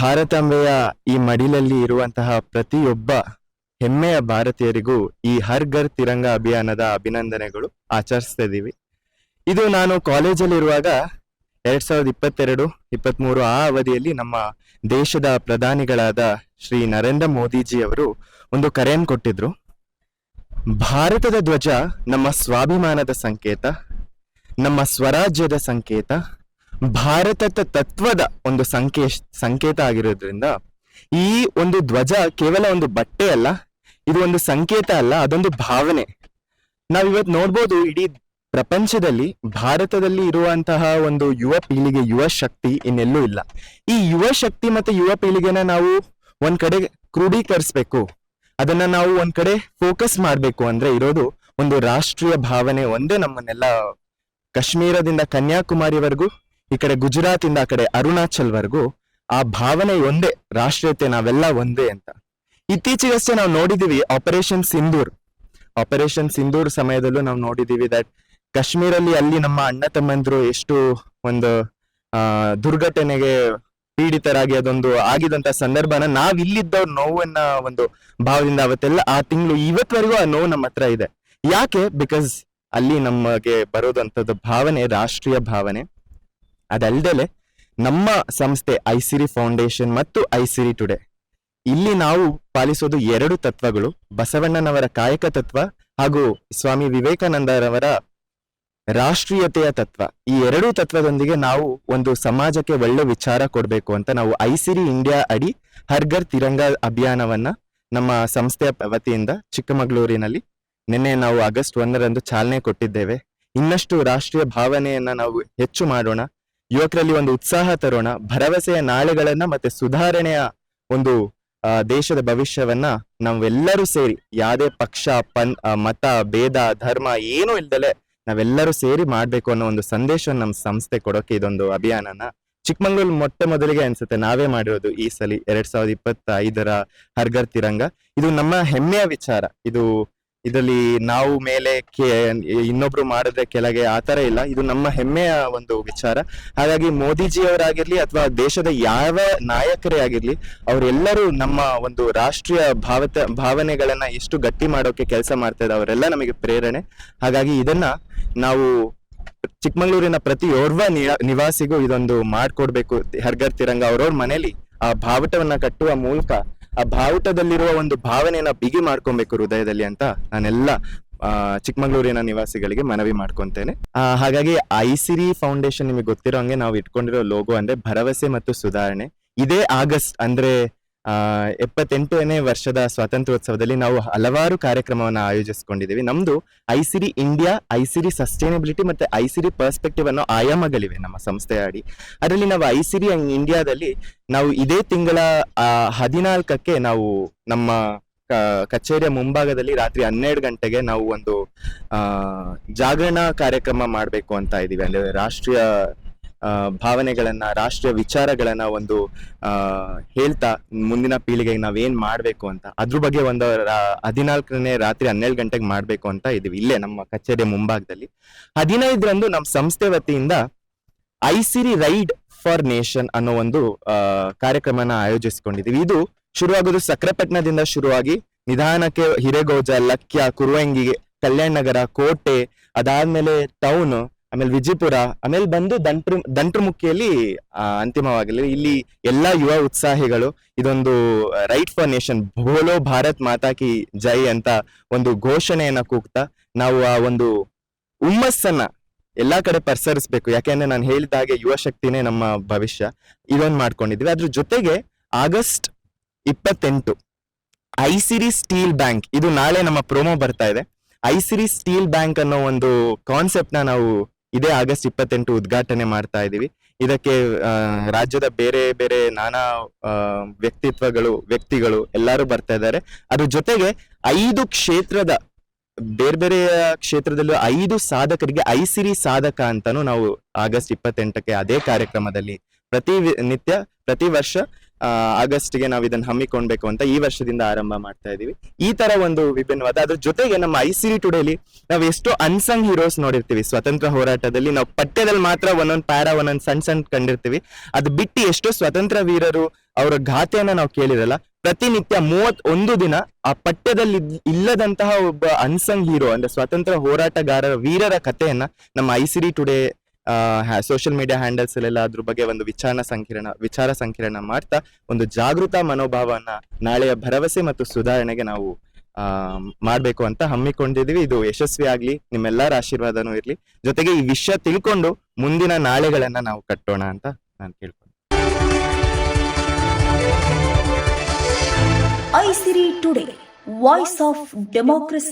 ಭಾರತಾಂಬೆಯ ಈ ಮಡಿಲಲ್ಲಿ ಇರುವಂತಹ ಪ್ರತಿಯೊಬ್ಬ ಹೆಮ್ಮೆಯ ಭಾರತೀಯರಿಗೂ ಈ ಹರ್ ಘರ್ ತಿರಂಗ ಅಭಿಯಾನದ ಅಭಿನಂದನೆಗಳು ಆಚರಿಸ್ತಾ ಇದೀವಿ ಇದು ನಾನು ಕಾಲೇಜಲ್ಲಿ ಇರುವಾಗ ಎರಡ್ ಸಾವಿರದ ಇಪ್ಪತ್ತೆರಡು, ಇಪ್ಪತ್ಮೂರು ಆ ಅವಧಿಯಲ್ಲಿ ನಮ್ಮ ದೇಶದ ಪ್ರಧಾನಿಗಳಾದ ಶ್ರೀ ನರೇಂದ್ರ ಮೋದಿಜಿ ಅವರು ಒಂದು ಕರೆಯನ್ನು ಕೊಟ್ಟಿದ್ರು. ಭಾರತದ ಧ್ವಜ ನಮ್ಮ ಸ್ವಾಭಿಮಾನದ ಸಂಕೇತ, ನಮ್ಮ ಸ್ವರಾಜ್ಯದ ಸಂಕೇತ ಭಾರತದ ತತ್ವದ ಒಂದು ಸಂಕೇ, ಸಂಕೇತ ಆಗಿರೋದ್ರಿಂದ ಈ ಒಂದು ಧ್ವಜ ಕೇವಲ ಒಂದು ಬಟ್ಟೆ ಅಲ್ಲ, ಇದು ಒಂದು ಸಂಕೇತ ಅಲ್ಲ, ಅದೊಂದು ಭಾವನೆ. ನಾವ್ ಇವತ್ತು ನೋಡ್ಬೋದು ಇಡೀ ಪ್ರಪಂಚದಲ್ಲಿ, ಭಾರತದಲ್ಲಿ ಇರುವಂತಹ ಒಂದು ಯುವ ಪೀಳಿಗೆ ಯುವ ಶಕ್ತಿ ಇನ್ನೆಲ್ಲೂ ಇಲ್ಲ. ಈ ಯುವ ಶಕ್ತಿ ಮತ್ತೆ ಯುವ ಪೀಳಿಗೆನ ನಾವು ಒಂದ್ ಕಡೆ ಕ್ರೋಢೀಕರಿಸ್ಬೇಕು. ಅದನ್ನ ನಾವು ಒಂದ್ ಕಡೆ ಫೋಕಸ್ ಮಾಡ್ಬೇಕು ಅಂದ್ರೆ ಇರೋದು ಒಂದು ರಾಷ್ಟ್ರೀಯ ಭಾವನೆ ಒಂದೇ ನಮ್ಮನ್ನೆಲ್ಲ, ಕಾಶ್ಮೀರದಿಂದ ಕನ್ಯಾಕುಮಾರಿವರೆಗೂ ಈ ಕಡೆ ಗುಜರಾತ್ ಇಂದ ಆ ಕಡೆ ಅರುಣಾಚಲ್ ವರೆಗೂ ಆ ಭಾವನೆ ಒಂದೇ, ರಾಷ್ಟ್ರೀಯತೆ ನಾವೆಲ್ಲ ಒಂದೇ ಅಂತ. ಇತ್ತೀಚೆಗಷ್ಟೇ ನಾವು ನೋಡಿದೀವಿ ಆಪರೇಷನ್ ಸಿಂಧೂರ್ ಆಪರೇಷನ್ ಸಿಂಧೂರ್ ಸಮಯದಲ್ಲೂ ನಾವು ನೋಡಿದೀವಿ ದಟ್ ಕಾಶ್ಮೀರಲ್ಲಿ ಅಲ್ಲಿ ನಮ್ಮ ಅಣ್ಣ ತಮ್ಮಂದ್ರು ಎಷ್ಟು ಒಂದು, ಆ, ದುರ್ಘಟನೆಗೆ ಪೀಡಿತರಾಗಿ ಅದೊಂದು ಆಗಿದಂತ ಸಂದರ್ಭನ ನಾವ್ ಇಲ್ಲಿದ್ದವ್ರ ನೋವನ್ನ ಒಂದು ಭಾವದಿಂದ ಅವತ್ತೆಲ್ಲ ಆ ತಿಂಗಳು ಇವತ್ವರೆಗೂ ಆ ನೋವು ನಮ್ಮ ಹತ್ರ ಇದೆ. ಯಾಕೆ? ಬಿಕಾಸ್ ಅಲ್ಲಿ ನಮಗೆ ಬರೋದಂತದ ಭಾವನೆ, ರಾಷ್ಟ್ರೀಯ ಭಾವನೆ. ಅದಲ್ದಲೆ ನಮ್ಮ ಸಂಸ್ಥೆ ಐಸಿರಿ ಫೌಂಡೇಶನ್ ಮತ್ತು ಐಸಿರಿ ಟುಡೇ. ಇಲ್ಲಿ ನಾವು ಪಾಲಿಸೋದು ಎರಡು ತತ್ವಗಳು, ಬಸವಣ್ಣನವರ ಕಾಯಕ ತತ್ವ ಹಾಗೂ ಸ್ವಾಮಿ ವಿವೇಕಾನಂದರವರ ರಾಷ್ಟ್ರೀಯತೆಯ ತತ್ವ. ಈ ಎರಡೂ ತತ್ವದೊಂದಿಗೆ ನಾವು ಒಂದು ಸಮಾಜಕ್ಕೆ ಒಳ್ಳೆ ವಿಚಾರ ಕೊಡಬೇಕು ಅಂತ ನಾವು ಐಸಿರಿ ಇಂಡಿಯಾ ಅಡಿ ಹರ್ಗರ್ ತಿರಂಗ ಅಭಿಯಾನವನ್ನ ನಮ್ಮ ಸಂಸ್ಥೆಯ ವತಿಯಿಂದ ಚಿಕ್ಕಮಗಳೂರಿನಲ್ಲಿ ನಿನ್ನೆ ನಾವು ಆಗಸ್ಟ್ ಒಂದರಂದು ಚಾಲನೆ ಕೊಟ್ಟಿದ್ದೇವೆ. ಇನ್ನಷ್ಟು ರಾಷ್ಟ್ರೀಯ ಭಾವನೆಯನ್ನ ನಾವು ಹೆಚ್ಚು ಮಾಡೋಣ. ಯುವಕರಲ್ಲಿ ಒಂದು ಉತ್ಸಾಹ ತರೋಣ, ಭರವಸೆಯ ನಾಳೆಗಳನ್ನ ಮತ್ತೆ ಸುಧಾರಣೆಯ ಒಂದು ದೇಶದ ಭವಿಷ್ಯವನ್ನ ನಾವೆಲ್ಲರೂ ಸೇರಿ, ಯಾವುದೇ ಪಕ್ಷ, ಪನ್ ಮತ, ಭೇದ, ಧರ್ಮ ಏನೂ ಇಲ್ದಲೆ ನಾವೆಲ್ಲರೂ ಸೇರಿ ಮಾಡ್ಬೇಕು ಅನ್ನೋ ಒಂದು ಸಂದೇಶವನ್ನು ನಮ್ಮ ಸಂಸ್ಥೆ ಕೊಡೋಕೆ ಇದೊಂದು ಅಭಿಯಾನನ. ಚಿಕ್ಕಮಂಗ್ಳೂರ್ ಮೊಟ್ಟ ಮೊದಲಿಗೆ ಅನ್ಸುತ್ತೆ, ನಾವೇ ಮಾಡಿರೋದು ಈ ಸಲಿ, ಎರಡ್ ಸಾವಿರದ ಇಪ್ಪತ್ತೈದರ ಹರ್ಗರ್ ತಿರಂಗ. ಇದು ನಮ್ಮ ಹೆಮ್ಮೆಯ ವಿಚಾರ. ಇದು ಇದರಲ್ಲಿ ನಾವು ಮೇಲೆ ಇನ್ನೊಬ್ರು ಮಾಡಿದ್ರೆ ಕೆಳಗೆ ಆತರ ಇಲ್ಲ. ಇದು ನಮ್ಮ ಹೆಮ್ಮೆಯ ಒಂದು ವಿಚಾರ. ಹಾಗಾಗಿ ಮೋದಿಜಿ ಅವರಾಗಿರ್ಲಿ ಅಥವಾ ದೇಶದ ಯಾವ ನಾಯಕರೇ ಆಗಿರ್ಲಿ, ಅವರೆಲ್ಲರೂ ನಮ್ಮ ಒಂದು ರಾಷ್ಟ್ರೀಯ ಭಾವತ, ಭಾವನೆಗಳನ್ನ ಎಷ್ಟು ಗಟ್ಟಿ ಮಾಡೋಕೆ ಕೆಲಸ ಮಾಡ್ತಾ ಇದ್ದಾರೆ ಅವರೆಲ್ಲ ನಮಗೆ ಪ್ರೇರಣೆ. ಹಾಗಾಗಿ ಇದನ್ನ ನಾವು ಚಿಕ್ಕಮಗಳೂರಿನ ಪ್ರತಿ ಓರ್ವ ನಿವಾಸಿಗೂ ಇದೊಂದು ಮಾಡ್ಕೊಡ್ಬೇಕು. ಹರ್ಗರ್ ತಿರಂಗ ಅವ್ರವ್ರ ಮನೇಲಿ ಆ ಭಾವಟವನ್ನ ಕಟ್ಟುವ ಮೂಲಕ ಆ ಭಾವುಟದಲ್ಲಿರುವ ಒಂದು ಭಾವನೆಯನ್ನ ಬಿಗಿ ಮಾಡ್ಕೊಬೇಕು ಹೃದಯದಲ್ಲಿ ಅಂತ ನಾನೆಲ್ಲ ಚಿಕ್ಕಮಗಳೂರಿನ ನಿವಾಸಿಗಳಿಗೆ ಮನವಿ ಮಾಡ್ಕೊತೇನೆ. ಹಾಗಾಗಿ ಐಸಿರಿ ಫೌಂಡೇಶನ್ ನಿಮಗೆ ಗೊತ್ತಿರೋ ಹಂಗೆ ನಾವು ಇಟ್ಕೊಂಡಿರೋ ಲೋಗೋ ಅಂದ್ರೆ ಭರವಸೆ ಮತ್ತು ಸುಧಾರಣೆ. ಇದೇ ಆಗಸ್ಟ್ ಅಂದ್ರೆ ಎಪ್ಪತ್ತೆಂಟನೇ ವರ್ಷದ ಸ್ವಾತಂತ್ರ್ಯೋತ್ಸವದಲ್ಲಿ ನಾವು ಹಲವಾರು ಕಾರ್ಯಕ್ರಮವನ್ನು ಆಯೋಜಿಸಿಕೊಂಡಿದ್ದೀವಿ. ನಮ್ದು ಐಸಿರಿ ಇಂಡಿಯಾ, ಐಸಿರಿ ಸಸ್ಟೈನಬಿಲಿಟಿ ಮತ್ತೆ ಐಸಿರಿ ಪರ್ಸ್ಪೆಕ್ಟಿವ್ ಅನ್ನೋ ಆಯಾಮಗಳಿವೆ ನಮ್ಮ ಸಂಸ್ಥೆಯ ಅಡಿ ಅದರಲ್ಲಿ ನಾವು ಐಸಿರಿ ಇಂಡಿಯಾದಲ್ಲಿ ನಾವು ಇದೇ ತಿಂಗಳ ಹದಿನಾಲ್ಕಕ್ಕೆ ನಾವು ನಮ್ಮ ಕಚೇರಿಯ ಮುಂಭಾಗದಲ್ಲಿ ರಾತ್ರಿ ಹನ್ನೆರಡು ಗಂಟೆಗೆ ನಾವು ಒಂದು ಜಾಗರಣ ಕಾರ್ಯಕ್ರಮ ಮಾಡಬೇಕು ಅಂತ ಇದ್ದೀವಿ. ಅಂದ್ರೆ ರಾಷ್ಟ್ರೀಯ ಭಾವನೆಗಳನ್ನ, ರಾಷ್ಟ್ರೀಯ ವಿಚಾರಗಳನ್ನ ಒಂದು ಹೇಳ್ತಾ ಮುಂದಿನ ಪೀಳಿಗೆಗೆ ನಾವೇನ್ ಮಾಡ್ಬೇಕು ಅಂತ. ಅದ್ರ ಬಗ್ಗೆ ಒಂದು ಹದಿನಾಲ್ಕನೇ ರಾತ್ರಿ ಹನ್ನೆರಡು ಗಂಟೆಗೆ ಮಾಡ್ಬೇಕು ಅಂತ ಇದೀವಿ. ಇಲ್ಲೇ ನಮ್ಮ ಕಚೇರಿ ಮುಂಭಾಗದಲ್ಲಿ. ಹದಿನೈದರಂದು ನಮ್ಮ ಸಂಸ್ಥೆ ವತಿಯಿಂದ ಐಸಿರಿ ರೈಡ್ ಫಾರ್ ನೇಷನ್ ಅನ್ನೋ ಒಂದು ಕಾರ್ಯಕ್ರಮನ ಆಯೋಜಿಸಿಕೊಂಡಿದೀವಿ. ಇದು ಶುರುವಾಗೋದು ಸಕ್ರಪಟ್ಟಣದಿಂದ ಶುರುವಾಗಿ ನಿಧಾನಕ್ಕೆ ಹಿರೇಗೌಜ, ಲಕ್ಯ ಕುರುವಂಗಿ ಕಲ್ಯಾಣ ನಗರ, ಕೋಟೆ, ಅದಾದ್ಮೇಲೆ ಟೌನ್ ಆಮೇಲೆ ವಿಜಯಪುರ ಆಮೇಲೆ ಬಂದು ದಂಟ್ರ, ದಂಟ್ರಮುಖಿಯಲ್ಲಿ ಅಂತಿಮವಾಗಲಿ. ಇಲ್ಲಿ ಎಲ್ಲಾ ಯುವ ಉತ್ಸಾಹಿಗಳು, ಇದೊಂದು ರೈಟ್ ಫಾರ್ ನೇಷನ್ ಭೋಲೋ ಭಾರತ್ ಮಾತಾ ಕಿ ಜೈ ಅಂತ ಒಂದು ಘೋಷಣೆಯನ್ನ ಕೂಗ್ತಾ, ನಾವು ಆ ಒಂದು ಹುಮ್ಮಸ್ಸನ್ನ ಎಲ್ಲಾ ಕಡೆ ಪರಿಸರಿಸಬೇಕು. ಯಾಕೆಂದ್ರೆ ನಾನು ಹೇಳಿದ ಹಾಗೆ ಯುವ ಶಕ್ತಿನೇ ನಮ್ಮ ಭವಿಷ್ಯ. ಇದೊಂದು ಮಾಡ್ಕೊಂಡಿದ್ವಿ. ಅದ್ರ ಜೊತೆಗೆ ಆಗಸ್ಟ್ ಇಪ್ಪತ್ತೆಂಟು, ಐಸಿರಿ ಸ್ಟೀಲ್ ಬ್ಯಾಂಕ್, ಇದು ನಾಳೆ ನಮ್ಮ ಪ್ರೋಮೋ ಬರ್ತಾ ಇದೆ. ಐಸಿರಿ ಸ್ಟೀಲ್ ಬ್ಯಾಂಕ್ ಅನ್ನೋ ಒಂದು ಕಾನ್ಸೆಪ್ಟ್ನ ನಾವು ಇದೇ ಆಗಸ್ಟ್ ಇಪ್ಪತ್ತೆಂಟು ಉದ್ಘಾಟನೆ ಮಾಡ್ತಾ ಇದೀವಿ. ಇದಕ್ಕೆ ರಾಜ್ಯದ ಬೇರೆ ಬೇರೆ ನಾನಾ ವ್ಯಕ್ತಿತ್ವಗಳು, ವ್ಯಕ್ತಿಗಳು ಎಲ್ಲರೂ ಬರ್ತಾ ಇದ್ದಾರೆ. ಅದ್ರ ಜೊತೆಗೆ ಐದು ಕ್ಷೇತ್ರದ, ಬೇರೆ ಬೇರೆ ಕ್ಷೇತ್ರದಲ್ಲೂ ಐದು ಸಾಧಕರಿಗೆ ಐಸಿರಿ ಸಾಧಕ ಅಂತಾನು ನಾವು ಆಗಸ್ಟ್ ಇಪ್ಪತ್ತೆಂಟಕ್ಕೆ ಅದೇ ಕಾರ್ಯಕ್ರಮದಲ್ಲಿ ಪ್ರತಿ ನಿತ್ಯ, ಪ್ರತಿ ವರ್ಷ ಆಗಸ್ಟ್ಗೆ ನಾವು ಇದನ್ನ ಹಮ್ಮಿಕೊಳ್ಬೇಕು ಅಂತ ಈ ವರ್ಷದಿಂದ ಆರಂಭ ಮಾಡ್ತಾ ಇದೀವಿ. ಈ ತರ ಒಂದು ವಿಭಿನ್ನವಾದ, ಅದ್ರ ಜೊತೆಗೆ ನಮ್ಮ ಐ ಸಿರಿ ಟುಡೇಲಿ ನಾವು ಎಷ್ಟೋ ಅನ್ಸಂಗ್ ಹೀರೋಸ್ ನೋಡಿರ್ತೀವಿ. ಸ್ವತಂತ್ರ ಹೋರಾಟದಲ್ಲಿ ನಾವು ಪಠ್ಯದಲ್ಲಿ ಮಾತ್ರ ಒಂದೊಂದ್ ಪ್ಯಾರಾ, ಒಂದೊಂದು ಸಣ್ಣ ಸಣ್ಣ ಕಂಡಿರ್ತೀವಿ. ಅದು ಬಿಟ್ಟು ಎಷ್ಟೋ ಸ್ವತಂತ್ರ ವೀರರು ಅವರ ಗಾಥೆಯನ್ನ ನಾವು ಕೇಳಿರಲ್ಲ, ಪ್ರತಿನಿತ್ಯ ಮೂವತ್ ಒಂದು ದಿನ ಆ ಪಠ್ಯದಲ್ಲಿ ಇಲ್ಲದಂತಹ ಒಬ್ಬ ಅನ್ಸಂಗ್ ಹೀರೋ ಅಂದ್ರೆ ಸ್ವತಂತ್ರ ಹೋರಾಟಗಾರರ ವೀರರ ಕಥೆಯನ್ನ ನಮ್ಮ Aisiri today social media handles ಎಲ್ಲ ಅದ್ರ ಬಗ್ಗೆ ಒಂದು ವಿಚಾರ ಸಂಕಿರಣ ವಿಚಾರ ಸಂಕಿರಣ ಮಾಡ್ತಾ ಒಂದು ಜಾಗೃತ ಮನೋಭಾವನ ನಾಳೆಯ ಭರವಸೆ ಮತ್ತು ಸುಧಾರಣೆಗೆ ನಾವು ಮಾಡ್ಬೇಕು ಅಂತ ಹಮ್ಮಿಕೊಂಡಿದೀವಿ ಇದು ಯಶಸ್ವಿ ಆಗ್ಲಿ, ನಿಮ್ಮೆಲ್ಲರ ಆಶೀರ್ವಾದನೂ ಇರ್ಲಿ. ಜೊತೆಗೆ ಈ ವಿಷಯ ತಿಳ್ಕೊಂಡು ಮುಂದಿನ ನಾಳೆಗಳನ್ನ ನಾವು ಕಟ್ಟೋಣ ಅಂತ ನಾನು ಕೇಳ್ಕೊಂಡೆ Aisiri today voice of democracy